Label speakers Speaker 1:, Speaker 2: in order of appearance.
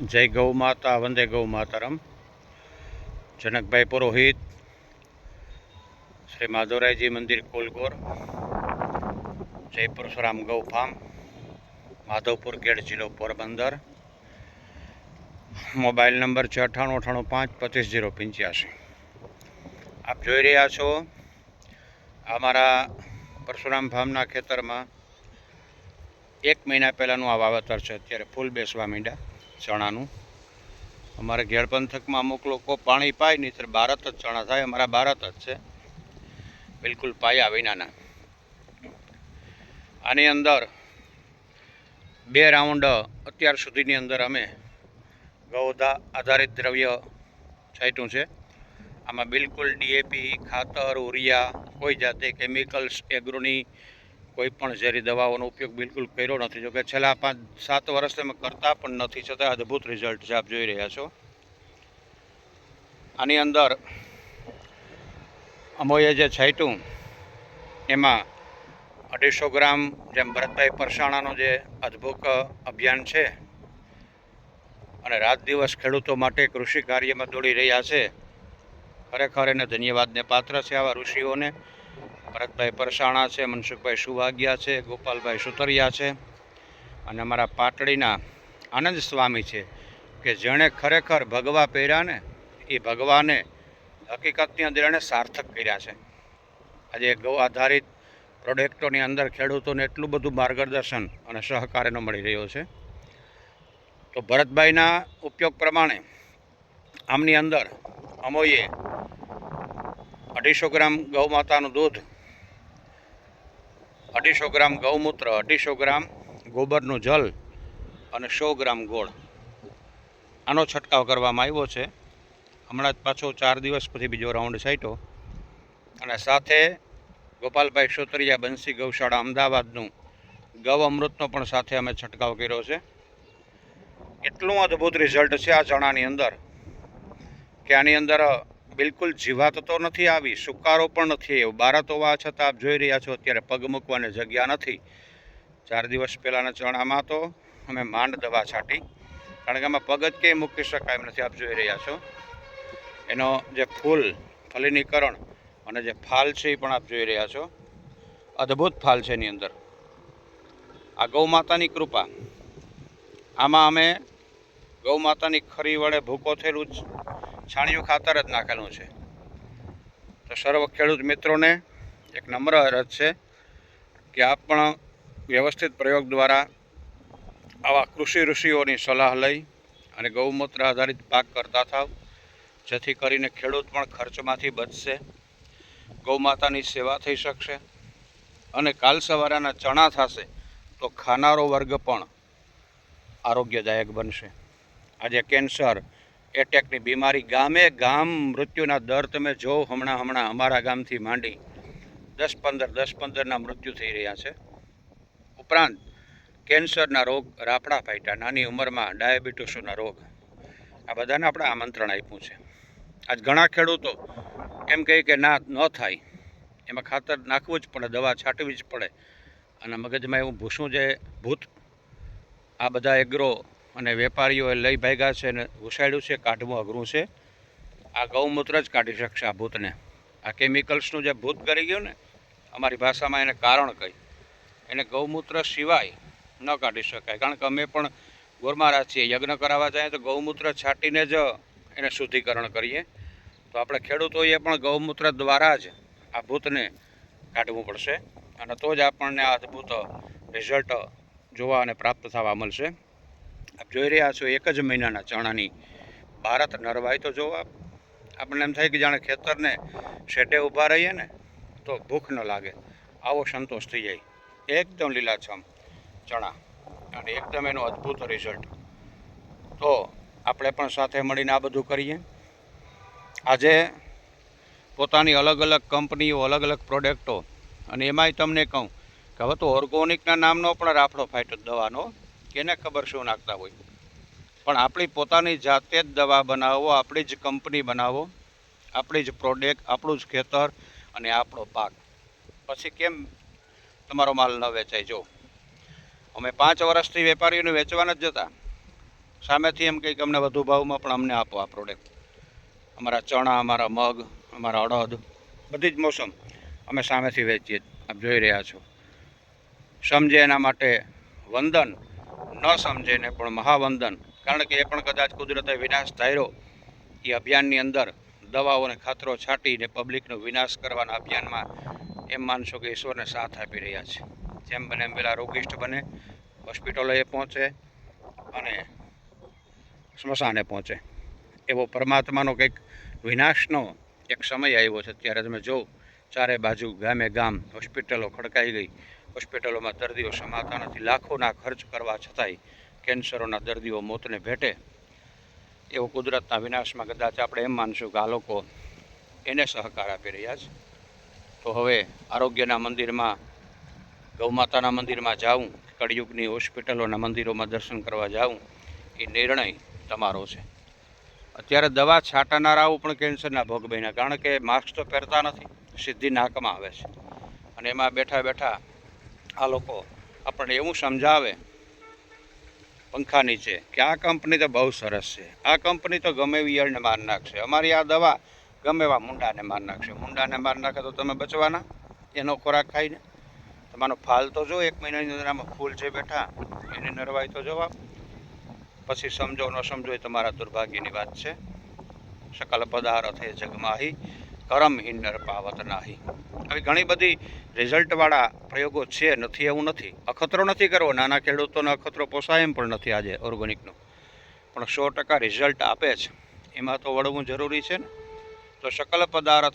Speaker 1: જય ગૌ માતા, વંદે ગૌ માતરમ. જનકભાઈ પુરોહિત, શ્રી માધવરાયજી મંદિર કોલગોર જય પરશુરામ ગૌ ફાર્મ, માધવપુર ગેટ જિલ્લો પોરબંદર. મોબાઈલ નંબર છે અઠ્ઠાણું અઠ્ઠાણું પાંચ પચીસ જીરો પંચ્યાસી. આપ જોઈ રહ્યા છો અમારા પરશુરામ ફાર્મના ખેતરમાં એક મહિના પહેલાંનું આ વાવેતર છે. અત્યારે ફૂલ બેસવા માંડ્યા. ચણાનું. અમારે ઘેર પંથકમાં અમુક લોકો પાણી પાય નહીં તો ભારત જ ચણા થાય. અમારા ભારત જ છે. બિલકુલ પાયા વિનાના. આની અંદર બે રાઉન્ડ અત્યાર સુધીની અંદર અમે ગૌધા આધારિત દ્રવ્ય છાંટ્યું છે. આમાં બિલકુલ ડીએપી ખાતર ઉરિયા કોઈ જાતે કેમિકલ્સ એગ્રોની કોઈ પણ ઝેરી દવાઓનો ઉપયોગ બિલકુલ કર્યો નથી. જોકે છેલ્લા પાંચ, સાત વર્ષથી અમે કરતા પણ નથી છતાં અદ્ભુત રિઝલ્ટ છે, આપ જોઈ રહ્યા છો. આની અંદર અમોએ જે છાંટ્યું, એમાં અઢીસો ગ્રામ જેમ ભરતભાઈ પરસાણાનો જે અદ્ભુત અભિયાન છે, અને રાત દિવસ ખેડૂતો માટે કૃષિ કાર્યમાં દોડી રહ્યા છે, ખરેખર એને ધન્યવાદને પાત્ર છે આવા ઋષિઓને. ભરતભાઈ પરસાણા છે, મનસુખભાઈ સુવાગિયા છે, ગોપાલભાઈ સુતરિયા છે અને અમારા પાટડીના આનંદ સ્વામી છે કે જેણે ખરેખર ભગવા પહેર્યા ને, એ ભગવાને હકીકતની અંદર એણે સાર્થક કર્યા છે. આજે ગૌ આધારિત પ્રોડક્ટોની અંદર ખેડૂતોને એટલું બધું માર્ગદર્શન અને સહકાર એનો મળી રહ્યો છે. તો ભરતભાઈના ઉપયોગ પ્રમાણે આમની અંદર અમોએ અઢીસો ગ્રામ ગૌ માતાનું દૂધ અઢીસો ગ્રામ ગૌમૂત્ર, અઢીસો ગ્રામ ગોબરનું જલ અને સો ગ્રામ ગોળ. આનો છંટકાવ કરવામાં આવ્યો છે. હમણાં જ પાછો ચાર દિવસ પછી બીજો રાઉન્ડ છાંટ્યો. અને સાથે ગોપાલભાઈ સોતરિયા બંસી ગૌશાળા, અમદાવાદનું ગૌ અમૃતનો પણ સાથે અમે છંટકાવ કર્યો છે. એટલું અદ્ભુત રિઝલ્ટ છે આ ચણાની અંદર, કે આની અંદર બિલકુલ જીવાત તો નથી આવી, સુકારો પણ નથી આવ્યો. બારત હોવા છતાં આપ જોઈ રહ્યા છો, અત્યારે પગ મૂકવાની જગ્યા નથી. ચાર દિવસ પહેલાંના ચણામાં તો અમે માંડ દવા છાંટી. કારણ કે આમાં પગ જ ક્યાંય મૂકી શકાય એમ નથી, આપ જોઈ રહ્યા છો. એનો જે ફૂલ ફલિનીકરણ અને જે ફાલ છે એ પણ આપ જોઈ રહ્યા છો. અદ્ભુત ફાલ છે એની અંદર. આ ગૌ માતાની કૃપા. આમાં અમે ગૌ માતાની ખરી વડે ભૂકો થયેલું જ છાણિયું ખાતર જ નાખેલું છે. તો સર્વ ખેડૂત મિત્રોને એક નમ્ર અરજ છે કે આપ પણ વ્યવસ્થિત પ્રયોગ દ્વારા આવા કૃષિ ઋષિઓની સલાહ લઈ અને ગૌમૂત્ર આધારિત પાક કરતા થાવ. જેથી કરીને ખેડૂત પણ ખર્ચમાંથી બચશે, ગૌમાતાની સેવા થઈ શકશે અને કાલ સવારના ચણા થશે તો ખાનારો વર્ગ પણ આરોગ્યદાયક બનશે. આજે કેન્સર એટેકની બીમારી ગામે ગામ મૃત્યુના દર તમે જો હમણાં હમણાં અમારા ગામથી માંડી દસ પંદર, દસ પંદરના મૃત્યુ થઈ રહ્યા છે. ઉપરાંત કેન્સરના રોગ, રાપડા ફાટ્યા, નાની ઉંમરમાં ડાયાબિટીસોના રોગ. આ બધાને આપણે આમંત્રણ આપ્યું છે. આજ ઘણા ખેડૂતો એમ કહે કે ના, ન થાય. એમાં ખાતર નાખવું જ પડે, દવા છાંટવી જ પડે. અને મગજમાં એવું ભૂસું જે ભૂત, આ બધા એગ્રો અને વેપારીઓએ લઈ ભાગ્યા છે અને ઘુસાડ્યું છે કાઢવું અઘરું છે. આ ગૌમૂત્ર જ કાઢી શકશે આ ભૂતને. આ કેમિકલ્સનું જે ભૂત કરી ગયું ને, અમારી ભાષામાં એને કારણ કહી. એને ગૌમૂત્ર સિવાય ન કાઢી શકાય. કારણ કે અમે પણ ગોરમારા છીએ. યજ્ઞ કરાવવા જાય તો ગૌમૂત્ર છાંટીને જ એને શુદ્ધિકરણ કરીએ. તો આપણે ખેડૂતોએ પણ ગૌમૂત્ર દ્વારા જ આ ભૂતને કાઢવું પડશે. અને તો જ આપણને આ અદ્ભુત રિઝલ્ટ જોવા અને પ્રાપ્ત થવા મળશે. આપ જોઈ રહ્યા છો એક જ મહિનાના ચણાની ભારત નરવાય તો જોવા આપણને એમ થાય કે જાણે ખેતરને શેઢે ઊભા રહીએ ને, તો ભૂખ ન લાગે. આવો સંતોષ થઈ જાય. એકદમ લીલાછમ ચણા. અને એકદમ એનું અદ્ભુત રિઝલ્ટ તો આપણે પણ સાથે મળીને આ બધું કરીએ. આજે પોતાની અલગ અલગ કંપનીઓ, અલગ અલગ પ્રોડક્ટો, અને એમાંય તમને કહું કે હવે તો ઓર્ગોનિકના નામનો પણ રાફડો ફાટ્યો દવાનો. કેને ખબર શું નાખતા હોય? પણ આપણી પોતાની જાતે જ દવા બનાવો, આપણી જ કંપની બનાવો, આપણી જ પ્રોડક્ટ, આપણું જ ખેતર અને આપણો પાક. પછી કેમ તમારો માલ ન વેચાય? જો, અમે પાંચ વર્ષથી વેપારીઓને વેચવા નથી જતા. સામેથી એમ કંઈક અમને વધુ ભાવમાં પણ અમને આપો આ પ્રોડક્ટ અમારા ચણા, અમારા મગ, અમારા અડદ, બધી જ મોસમ અમે સામેથી વેચીએ આપ જોઈ રહ્યા છો. સમજે એના માટે વંદન ન સમજે ને પણ મહાવંદન. કારણ કે એ પણ કદાચ કુદરતે વિનાશ ધાર્યો. એ અભિયાનની અંદર દવાઓ અને ખાતરો છાંટીને પબ્લિકનો વિનાશ કરવાના અભિયાનમાં એમ માનશો કે ઈશ્વરને સાથ આપી રહ્યા છે. જેમ બને એમ પેલા રોગિષ્ટ બને હોસ્પિટલોએ પહોંચે અને સ્મશાને પહોંચે. એવો પરમાત્માનો કંઈક વિનાશનો એક સમય આવ્યો છે. ત્યારે તમે જો ચારે બાજુ ગામે ગામ, હોસ્પિટલો ખડકાઈ ગઈ. હોસ્પિટલોમાં દર્દીઓ સમાતા નથી લાખોના ખર્ચ કરવા છતાંય કેન્સરોના દર્દીઓ મોતને ભેટે. એવો કુદરતના વિનાશમાં કદાચ આપણે એમ માનશું કે આ લોકો એને સહકાર આપી રહ્યા છે. તો હવે આરોગ્યના મંદિરમાં, ગૌમાતાના મંદિરમાં જાઉં, કળિયુગની હોસ્પિટલોના મંદિરોમાં દર્શન કરવા જાઉં, એ નિર્ણય તમારો છે. અત્યારે દવા છાંટનારાઓ પણ કેન્સરના ભોગ બન્યા, કારણ કે માસ્ક તો પહેરતા નથી સિદ્ધિ નાકમાં આવે છે. અને એમાં બેઠા બેઠા આ લોકો આપણને એવું સમજાવે પંખા નીચે કે આ કંપની તો બહુ સરસ છે. આ કંપની તો ગમે એવી ઈયળને માર નાખશે. અમારી આ દવા ગમે એવા મુંડાને માર નાખશે. મુંડાને માર નાખે તો તમે બચવાના એનો ખોરાક ખાઈને. તમારો ફાલ તો જો એક મહિનાની અંદર આમાં ફૂલ છે બેઠા, એની નરવાઈ તો જવાબ. પછી સમજો ન સમજો એ તમારા દુર્ભાગ્યની વાત છે. સકલ પદાર્થે જગમાહી. કરમ હિન્નર પાવત નાહી. આવી ઘણી બધી રિઝલ્ટવાળા પ્રયોગો છે, નથી, એવું નથી. અખતરો નથી કરવો. નાના ખેડૂતોને અખતરો પોસાય એમ પણ નથી આજે ઓર્ગેનિકનો પણ સો ટકા રિઝલ્ટ આપે છે. એમાં તો વળવું જરૂરી છે ને. તો સકલ પદાર્થ